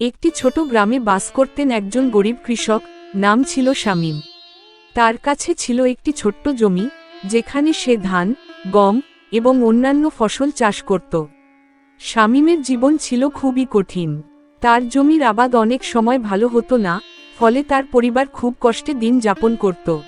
একটি ছোট গ্রামে বাস করতেন একজন গরিব কৃষক, নাম ছিল শামীম। তার কাছে ছিল একটি ছোট্ট জমি, যেখানে সে ধান, গম এবং অন্যান্য ফসল চাষ করত। শামীমের জীবন ছিল খুবই কঠিন। তার জমির আবাদ অনেক সময় ভালো হতো না, ফলে তার পরিবার খুব কষ্টে দিন যাপন করত।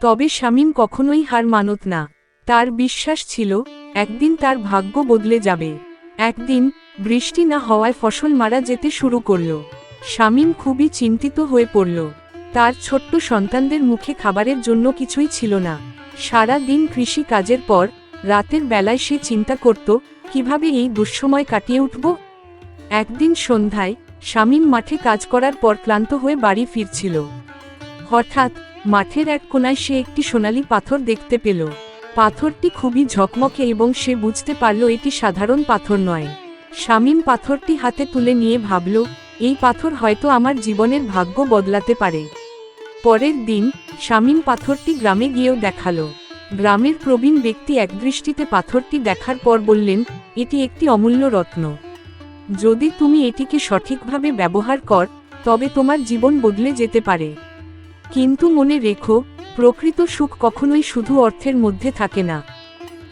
তবে শামীম কখনোই হার মানত না। তার বিশ্বাস ছিল, একদিন তার ভাগ্য বদলে যাবে। একদিন, বৃষ্টি না হওয়ায় ফসল মারা যেতে শুরু করল। শামীম খুবই চিন্তিত হয়ে পড়ল। তার ছোট্ট সন্তানদের মুখে খাবারের জন্য কিছুই ছিল না। সারা দিন কৃষি কাজের পর, রাতের বেলায় সে চিন্তা করত, কীভাবে এই দুঃসময় কাটিয়ে উঠব? একদিন সন্ধ্যায়, শামীম মাঠে কাজ করার পর ক্লান্ত হয়ে বাড়ি ফিরছিল। হঠাৎ, মাঠের এক কোনায় সে একটি সোনালী পাথর দেখতে পেল। পাথরটি খুবই ঝকমকে এবং সে বুঝতে পারল এটি সাধারণ পাথর নয়। শামীম পাথরটি হাতে তুলে নিয়ে ভাবল, এই পাথর হয়তো আমার জীবনের ভাগ্য বদলাতে পারে। পরের দিন, শামীম পাথরটি গ্রামে গিয়েও দেখাল। গ্রামের প্রবীণ ব্যক্তি একদৃষ্টিতে পাথরটি দেখার পর বললেন, এটি একটি অমূল্য রত্ন। যদি তুমি এটিকে সঠিকভাবে ব্যবহার কর, তবে তোমার জীবন বদলে যেতে পারে। কিন্তু মনে রেখো প্রকৃত সুখ কখনোই শুধু অর্থের মধ্যে থাকে না।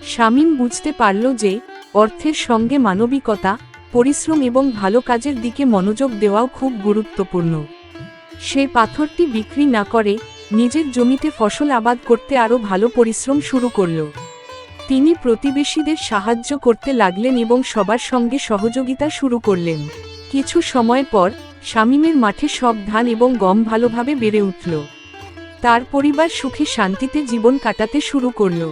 শামীম বুঝতে পারল যে, অর্থের সঙ্গে মানবিকতা, পরিশ্রম এবং ভালো কাজের দিকে মনোযোগ দেওয়াও খুব গুরুত্বপূর্ণ। সে পাথরটি বিক্রি না করে, নিজের জমিতে ফসল আবাদ করতে আরও ভালো পরিশ্রম শুরু করল। তিনি প্রতিবেশীদের সাহায্য করতে লাগলেন এবং সবার সঙ্গে সহযোগিতা শুরু করলেন। কিছু সময় পর, শামীমের মাঠে সব ধান এবং গম ভালোভাবে বেড়ে উঠল। তার পরিবার সুখে শান্তিতে জীবন কাটাতে শুরু করল।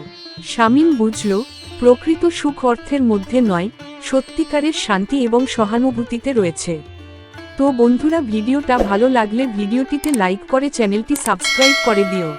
শামীম বুঝল, প্রকৃত সুখ অর্থের মধ্যে নয়, সত্যিকারের শান্তি এবং সহানুভূতিতে রয়েছে। তো বন্ধুরা, ভিডিওটা ভালো লাগলে ভিডিওটিতে লাইক করে চ্যানেলটি সাবস্ক্রাইব করে দিও।